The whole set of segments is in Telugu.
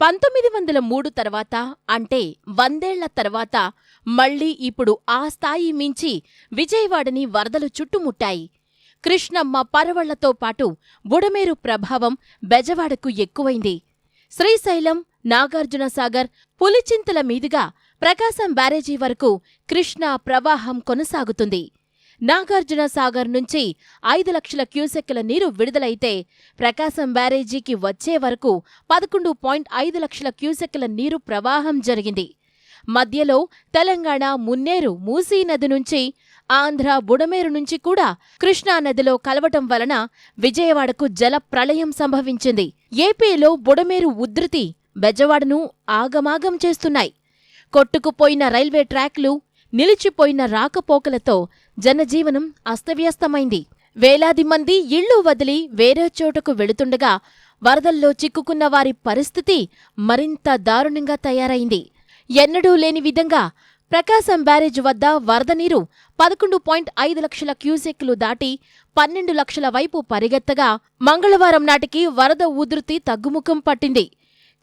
పంతొమ్మిది వందల మూడు తర్వాత అంటే వందేళ్ళ తర్వాత మళ్ళీ ఇప్పుడు ఆ స్థాయి మించి విజయవాడని వరదలు చుట్టుముట్టాయి. కృష్ణమ్మ పరవళ్ళతో పాటు బుడమేరు ప్రభావం బెజవాడకు ఎక్కువైంది. శ్రీశైలం నాగార్జునసాగర్ పులిచింతల మీదుగా ప్రకాశం బ్యారేజీ వరకు కృష్ణా ప్రవాహం కొనసాగుతుంది. నాగార్జున సాగర్ నుంచి ఐదు లక్షల క్యూసెక్కుల నీరు విడుదలైతే ప్రకాశం బ్యారేజీకి వచ్చే వరకు పదకొండు పాయింట్ ఐదు లక్షల క్యూసెక్కుల నీరు ప్రవాహం జరిగింది. మధ్యలో తెలంగాణ మున్నేరు మూసీ నది నుంచి ఆంధ్ర బుడమేరు నుంచి కూడా కృష్ణా నదిలో కలవటం వలన విజయవాడకు జల ప్రళయం సంభవించింది. ఏపీలో బుడమేరు ఉధృతి బెజవాడను ఆగమాగం చేస్తున్నాయి. కొట్టుకుపోయిన రైల్వే ట్రాక్లు నిలిచిపోయిన రాకపోకలతో జనజీవనం అస్తవ్యస్తమైంది. వేలాది మంది ఇళ్ళు వదిలి వేరే చోటకు వెళుతుండగా వరదల్లో చిక్కుకున్న వారి పరిస్థితి మరింత దారుణంగా తయారైంది. ఎన్నడూ లేని విధంగా ప్రకాశం బ్యారేజ్ వద్ద వరద నీరు పదకొండు పాయింట్ ఐదు లక్షల క్యూసెక్లు దాటి పన్నెండు లక్షల వైపు పరిగెత్తగా మంగళవారం నాటికి వరద ఉధృతి తగ్గుముఖం పట్టింది.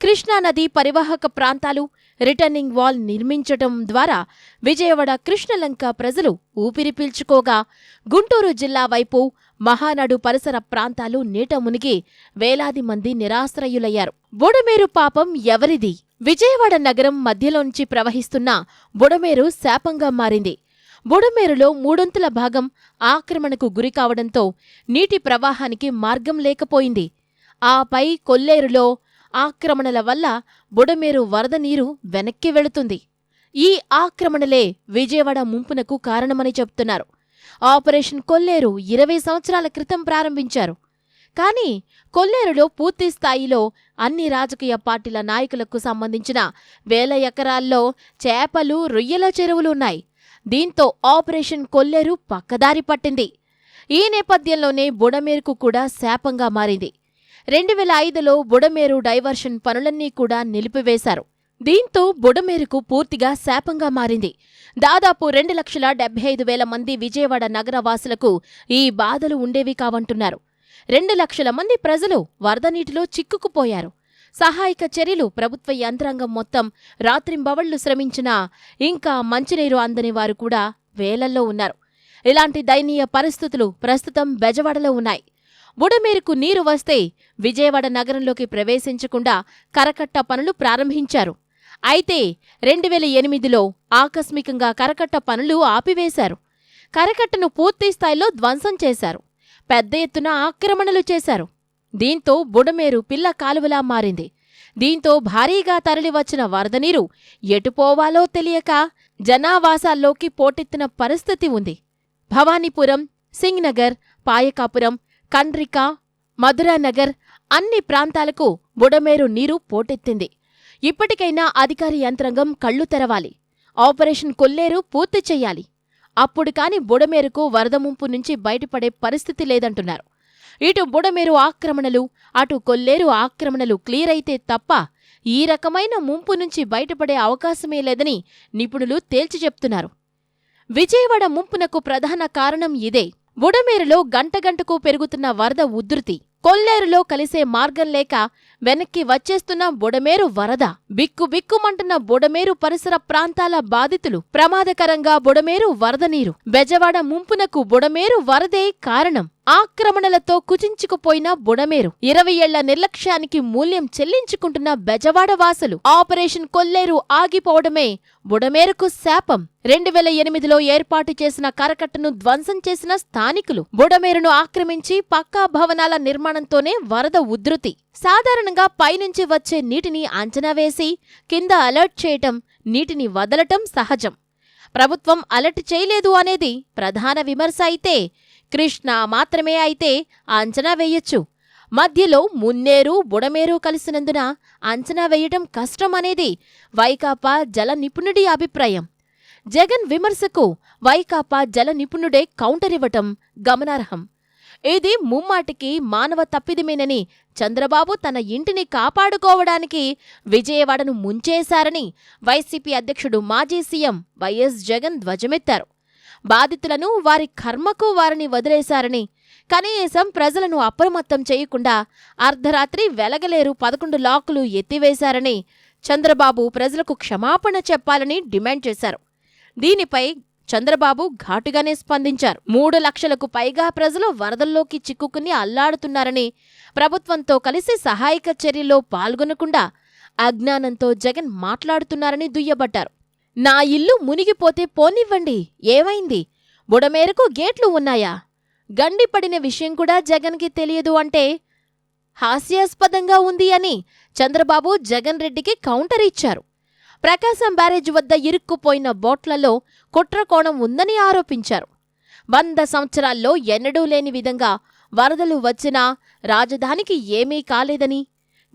కృష్ణానది పరివాహక ప్రాంతాలు రిటర్నింగ్ వాల్ నిర్మించటం ద్వారా విజయవాడ కృష్ణలంక ప్రజలు ఊపిరి పీల్చుకోగా గుంటూరు జిల్లా వైపు మహానాడు పరిసర ప్రాంతాలు నీట మునిగి వేలాది మంది నిరాశ్రయులయ్యారు. బుడమేరు పాపం ఎవరిది? విజయవాడ నగరం మధ్యలోంచి ప్రవహిస్తున్న బుడమేరు శాపంగా మారింది. బుడమేరులో మూడొంతుల భాగం ఆక్రమణకు గురికావడంతో నీటి ప్రవాహానికి మార్గం లేకపోయింది. ఆపై కొల్లేరులో ఆక్రమణల వల్ల బుడమేరు వరద నీరు వెనక్కి వెళుతుంది. ఈ ఆక్రమణలే విజయవాడ ముంపునకు కారణమని చెప్తున్నారు. ఆపరేషన్ కొల్లేరు ఇరవై సంవత్సరాల క్రితం ప్రారంభించారు. కానీ కొల్లేరులో పూర్తి స్థాయిలో అన్ని రాజకీయ పార్టీల నాయకులకు సంబంధించిన వేల ఎకరాల్లో చేపలు రొయ్యల చెరువులు ఉన్నాయి. దీంతో ఆపరేషన్ కొల్లేరు పక్కదారి పట్టింది. ఈ నేపథ్యంలోనే బుడమేరుకు కూడా శాపంగా మారింది. రెండు వేల ఐదులో బుడమేరు డైవర్షన్ పనులన్నీ కూడా నిలిపివేశారు. దీంతో బుడమేరుకు పూర్తిగా శాపంగా మారింది. దాదాపు రెండు లక్షల డెబ్బై ఐదు వేల మంది విజయవాడ నగరవాసులకు ఈ బాధలు ఉండేవి కావంటున్నారు. రెండు లక్షల మంది ప్రజలు వరద నీటిలో చిక్కుకుపోయారు. సహాయక చర్యలు ప్రభుత్వ యంత్రాంగం మొత్తం రాత్రింబవళ్ళు శ్రమించినా ఇంకా మంచినీరు అందని వారు కూడా వేలల్లో ఉన్నారు. ఇలాంటి దయనీయ పరిస్థితులు ప్రస్తుతం బెజవాడలో ఉన్నాయి. బుడమేరుకు నీరు వస్తే విజయవాడ నగరంలోకి ప్రవేశించకుండా కరకట్ట పనులు ప్రారంభించారు. అయితే రెండు వేల ఎనిమిదిలో ఆకస్మికంగా కరకట్ట పనులు ఆపివేశారు. కరకట్టను పూర్తి స్థాయిలో ధ్వంసం చేశారు. పెద్ద ఎత్తున ఆక్రమణలు చేశారు. దీంతో బుడమేరు పిల్ల కాలువలా మారింది. దీంతో భారీగా తరలివచ్చిన వరద నీరు ఎటుపోవాలో తెలియక జనావాసాల్లోకి పోటెత్తిన పరిస్థితి ఉంది. భవానీపురం సింగ్నగర్ పాయకాపురం కండ్రిక మధురానగర్ అన్ని ప్రాంతాలకు బుడమేరు నీరు పోటెత్తింది. ఇప్పటికైనా అధికారి యంత్రాంగం కళ్ళు తెరవాలి. ఆపరేషన్ కొల్లేరు పూర్తి చెయ్యాలి అప్పుడు కాని బుడమేరుకు వరద ముంపు నుంచి బయటపడే పరిస్థితి లేదంటున్నారు. ఇటు బుడమేరు ఆక్రమణలు అటు కొల్లేరు ఆక్రమణలు క్లియర్ అయితే తప్ప ఈ రకమైన ముంపు నుంచి బయటపడే అవకాశమే లేదని నిపుణులు తేల్చి చెప్తున్నారు. విజయవాడ ముంపునకు ప్రధాన కారణం ఇదే. బుడమేరులో గంటగంటకు పెరుగుతున్న వరద ఉధృతి. కొల్లేరులో కలిసే మార్గం లేక వెనక్కి వచ్చేస్తున్న బుడమేరు వరద. బిక్కు బిక్కుమంటున్న బుడమేరు పరిసర ప్రాంతాల బాధితులు ప్రమాదకరంగా బుడమేరు వరద నీరు. బెజవాడ ముంపునకు బుడమేరు వరదే కారణం. ఆక్రమణలతో కుచించుకుపోయిన బుడమేరు ఇరవై ఏళ్ళ నిర్లక్ష్యానికి మూల్యం చెల్లించుకుంటున్న బెజవాడ వాసులు ఆపరేషన్ కొల్లేరు ఆగిపోవడమే బుడమేరుకు శాపం. రెండు వేల ఎనిమిదిలో ఏర్పాటు చేసిన కరకట్టను ధ్వంసం చేసిన స్థానికులు బుడమేరును ఆక్రమించి పక్కా భవనాల నిర్మాణంతోనే వరద ఉధృతి. సాధారణంగా పైనుంచి వచ్చే నీటిని అంచనా వేసి కింద అలర్ట్ చేయటం నీటిని వదలటం సహజం. ప్రభుత్వం అలర్ట్ చేయలేదు అనేది ప్రధాన విమర్శ అయితే కృష్ణ మాత్రమే అయితే అంచనా వేయొచ్చు. మధ్యలో మున్నేరు బుడమేరు కలిసినందున అంచనా వేయటం కష్టం అనేది వైకాపా జల నిపుణుడి అభిప్రాయం. జగన్ విమర్శకు వైకాపా జల నిపుణుడే కౌంటర్ ఇవ్వటం గమనార్హం. ఇది ముమ్మాటికి మానవ తప్పిదమేనని చంద్రబాబు తన ఇంటిని కాపాడుకోవడానికి విజయవాడను ముంచేశారని వైసీపీ అధ్యక్షుడు మాజీ సీఎం వైఎస్ జగన్ ధ్వజమెత్తారు. బాధితులను వారి కర్మకు వారిని వదిలేశారని కనీసం ప్రజలను అప్రమత్తం చేయకుండా అర్ధరాత్రి వెలగలేరు పదకొండు లాకులు ఎత్తివేశారని చంద్రబాబు ప్రజలకు క్షమాపణ చెప్పాలని డిమాండ్ చేశారు. దీనిపై చంద్రబాబు ఘాటుగానే స్పందించారు. మూడు లక్షలకు పైగా ప్రజలు వరదల్లోకి చిక్కుకుని అల్లాడుతున్నారని ప్రభుత్వంతో కలిసి సహాయక చర్యలో పాల్గొనకుండా అజ్ఞానంతో జగన్ మాట్లాడుతున్నారని దుయ్యబట్టారు. నా ఇల్లు మునిగిపోతే పోనివ్వండి. ఏమైంది? బుడమేరకు గేట్లు ఉన్నాయా? గండిపడిన విషయం కూడా జగన్కి తెలియదు అంటే హాస్యాస్పదంగా ఉంది అని చంద్రబాబు జగన్ రెడ్డికి కౌంటర్ ఇచ్చారు. ప్రకాశం బ్యారేజ్ వద్ద ఇరుక్కుపోయిన బోట్లలో కుట్రకోణం ఉందని ఆరోపించారు. వంద సంవత్సరాల్లో ఎన్నడూ లేని విధంగా వరదలు వచ్చినా రాజధానికి ఏమీ కాలేదని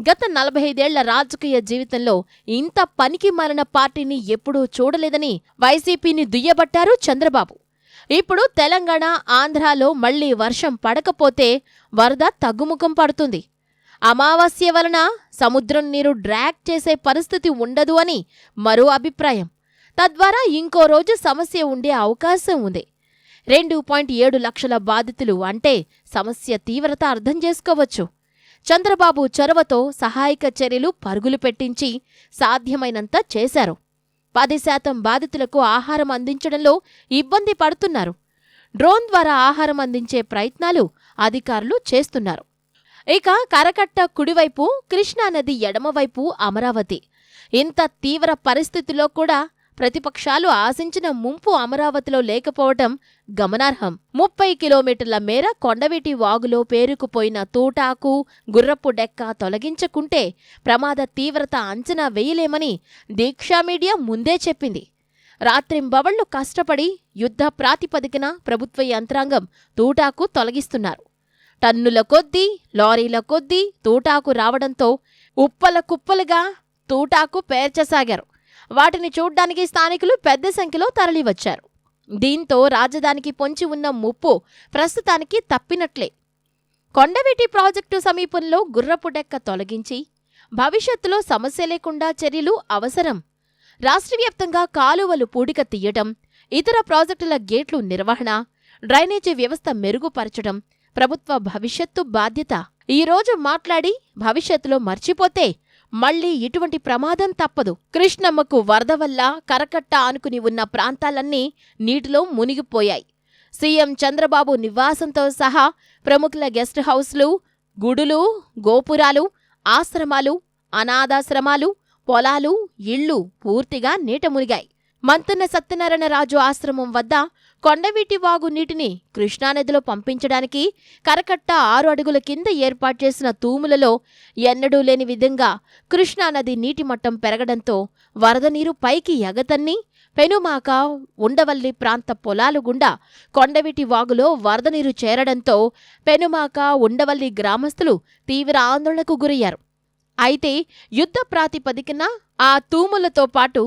గత నలభై ఐదేళ్ళ రాజకీయ జీవితంలో ఇంత పనికి మారిన పార్టీని ఎప్పుడూ చూడలేదని వైసీపీని దుయ్యబట్టారు చంద్రబాబు. ఇప్పుడు తెలంగాణ ఆంధ్రాలో మళ్ళీ వర్షం పడకపోతే వరద తగ్గుముఖం పడుతుంది. అమావాస్య వలన సముద్రం నీరు డ్రాగ్ చేసే పరిస్థితి ఉండదు అని మరో అభిప్రాయం. తద్వారా ఇంకో రోజు సమస్య ఉండే అవకాశం ఉంది. రెండు పాయింట్ ఏడు లక్షల బాధితులు అంటే సమస్య తీవ్రత అర్థం చేసుకోవచ్చు. చంద్రబాబు చొరవతో సహాయక చర్యలు పరుగులు పెట్టించి సాధ్యమైనంత చేశారు. పది శాతం బాధితులకు ఆహారం అందించడంలో ఇబ్బంది పడుతున్నారు. డ్రోన్ ద్వారా ఆహారం అందించే ప్రయత్నాలు అధికారులు చేస్తున్నారు. ఇక కరకట్ట కుడివైపు కృష్ణానది ఎడమవైపు అమరావతి. ఇంత తీవ్ర పరిస్థితిలో కూడా ప్రతిపక్షాలు ఆశించిన ముంపు అమరావతిలో లేకపోవటం గమనార్హం. ముప్పై కిలోమీటర్ల మేర కొండవీటి వాగులో పేరుకుపోయిన తూటాకు గుర్రపు డెక్క తొలగించకుంటే ప్రమాద తీవ్రత అంచనా వేయలేమని దీక్షా మీడియా ముందే చెప్పింది. రాత్రింబవళ్ళు కష్టపడి యుద్ధ ప్రాతిపదికన ప్రభుత్వ యంత్రాంగం తూటాకు తొలగిస్తున్నారు. టన్నుల కొద్దీ లారీల కొద్దీ తూటాకు రావడంతో ఉప్పల కుప్పలుగా తూటాకు పేర్చసాగారు. వాటిని చూడ్డానికి స్థానికులు పెద్ద సంఖ్యలో తరలివచ్చారు. దీంతో రాజధానికి పొంచి ఉన్న ముప్పు ప్రస్తుతానికి తప్పినట్లే. కొండవీటి ప్రాజెక్టు సమీపంలో గుర్రపు డెక్క తొలగించి భవిష్యత్తులో సమస్య లేకుండా చర్యలు అవసరం. రాష్ట్రవ్యాప్తంగా కాలువలు పూడిక తీయటం ఇతర ప్రాజెక్టుల గేట్లు నిర్వహణ డ్రైనేజీ వ్యవస్థ మెరుగుపరచడం ప్రభుత్వ భవిష్యత్తు బాధ్యత. ఈరోజు మాట్లాడి భవిష్యత్తులో మర్చిపోతే మళ్ళీ ఇటువంటి ప్రమాదం తప్పదు. కృష్ణమ్మకు వరద వల్ల కరకట్ట ఆనుకుని ఉన్న ప్రాంతాలన్నీ నీటిలో మునిగిపోయాయి. సీఎం చంద్రబాబు నివాసంతో సహా ప్రముఖుల గెస్ట్ హౌస్లు గుడులు గోపురాలు ఆశ్రమాలు అనాథాశ్రమాలు పొలాలు ఇళ్ళు పూర్తిగా నీట మునిగాయి. మంతన్న సత్యనారాయణ రాజు ఆశ్రమం వద్ద కొండవీటి వాగు నీటిని కృష్ణానదిలో పంపించడానికి కరకట్ట ఆరు అడుగుల కింద ఏర్పాటు చేసిన తూములలో ఎన్నడూ లేని విధంగా కృష్ణానది నీటి మట్టం పెరగడంతో వరద నీరు పైకి ఎగతన్ని పెనుమాక ఉండవల్లి ప్రాంత పొలాలు గుండా కొండవీటి వాగులో వరద నీరు చేరడంతో పెనుమాక ఉండవల్లి గ్రామస్తులు తీవ్ర ఆందోళనకు గురయ్యారు. అయితే యుద్ధ ప్రాతిపదికన ఆ తూములతో పాటు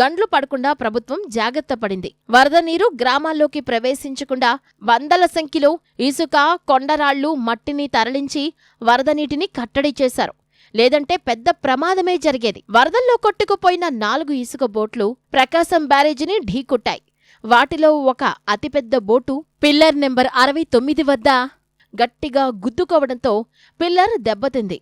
గండ్లు పడకుండా ప్రభుత్వం జాగ్రత్త పడింది. వరద నీరు గ్రామాల్లోకి ప్రవేశించకుండా వందల సంఖ్యలో ఇసుక కొండరాళ్ళు మట్టిని తరలించి వరద నీటిని కట్టడి చేశారు. లేదంటే పెద్ద ప్రమాదమే జరిగేది. వరదల్లో కొట్టుకుపోయిన నాలుగు ఇసుక బోట్లు ప్రకాశం బ్యారేజీని ఢీకొట్టాయి. వాటిలో ఒక అతిపెద్ద బోటు పిల్లర్ నెంబర్ అరవై తొమ్మిది వద్ద గట్టిగా గుద్దుకోవడంతో పిల్లర్ దెబ్బతింది.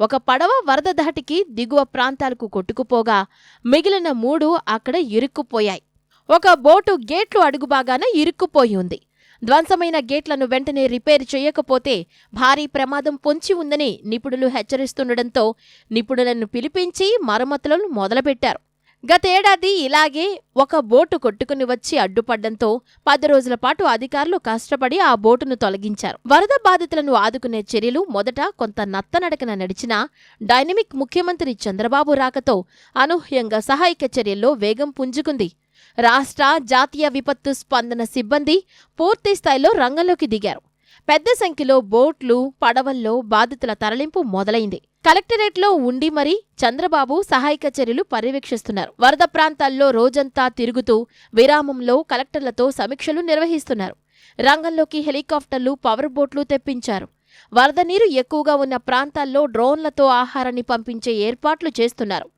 ఒక పడవ వరద ధాటికి దిగువ ప్రాంతాలకు కొట్టుకుపోగా మిగిలిన మూడు అక్కడ ఇరుక్కుపోయాయి. ఒక బోటు గేట్లు అడుగుబాగాన ఇరుక్కుపోయి ఉంది. ధ్వంసమైన గేట్లను వెంటనే రిపేర్ చేయకపోతే భారీ ప్రమాదం పొంచి ఉందని నిపుణులు హెచ్చరిస్తుండటంతో నిపుణులను పిలిపించి మరమ్మతులను మొదలుపెట్టారు. గతేడాది ఇలాగే ఒక బోటు కొట్టుకుని వచ్చి అడ్డుపడ్డంతో పది రోజుల పాటు అధికారులు కష్టపడి ఆ బోటును తొలగించారు. వరద బాధితులను ఆదుకునే చర్యలు మొదట కొంత నత్తనడకన నడిచినా డైనమిక్ ముఖ్యమంత్రి చంద్రబాబు రాకతో అనూహ్యంగా సహాయక చర్యల్లో వేగం పుంజుకుంది. రాష్ట్ర జాతీయ విపత్తు స్పందన సిబ్బంది పూర్తి స్థాయిలో రంగంలోకి దిగారు. పెద్ద సంఖ్యలో బోట్లు పడవల్లో బాధితుల తరలింపు మొదలైంది. కలెక్టరేట్లో ఉండి మరీ చంద్రబాబు సహాయక చర్యలు పర్యవేక్షిస్తున్నారు. వరద ప్రాంతాల్లో రోజంతా తిరుగుతూ విరామంలో కలెక్టర్లతో సమీక్షలు నిర్వహిస్తున్నారు. రంగంలోకి హెలికాప్టర్లు పవర్ బోట్లు తెప్పించారు. వరద నీరు ఎక్కువగా ఉన్న ప్రాంతాల్లో డ్రోన్లతో ఆహారాన్ని పంపించే ఏర్పాట్లు చేస్తున్నారు.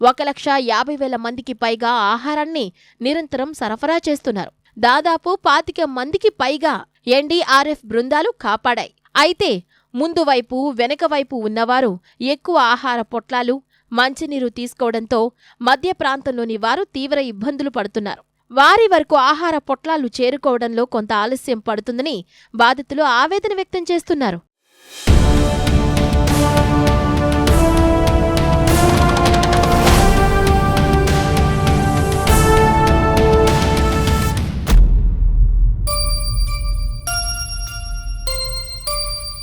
ఒక లక్ష యాభై వేల మందికి పైగా ఆహారాన్ని నిరంతరం సరఫరా చేస్తున్నారు. దాదాపు పాతిక మందికి పైగా ఎన్డీఆర్ఎఫ్ బృందాలు కాపాడాయి. అయితే ముందు వైపు ఉన్నవారు ఎక్కువ ఆహార పొట్లాలు మంచినీరు తీసుకోవడంతో మధ్య ప్రాంతంలోని వారు తీవ్ర ఇబ్బందులు పడుతున్నారు. వారి వరకు ఆహార పొట్లాలు చేరుకోవడంలో కొంత ఆలస్యం పడుతుందని బాధితులు ఆవేదన వ్యక్తం చేస్తున్నారు.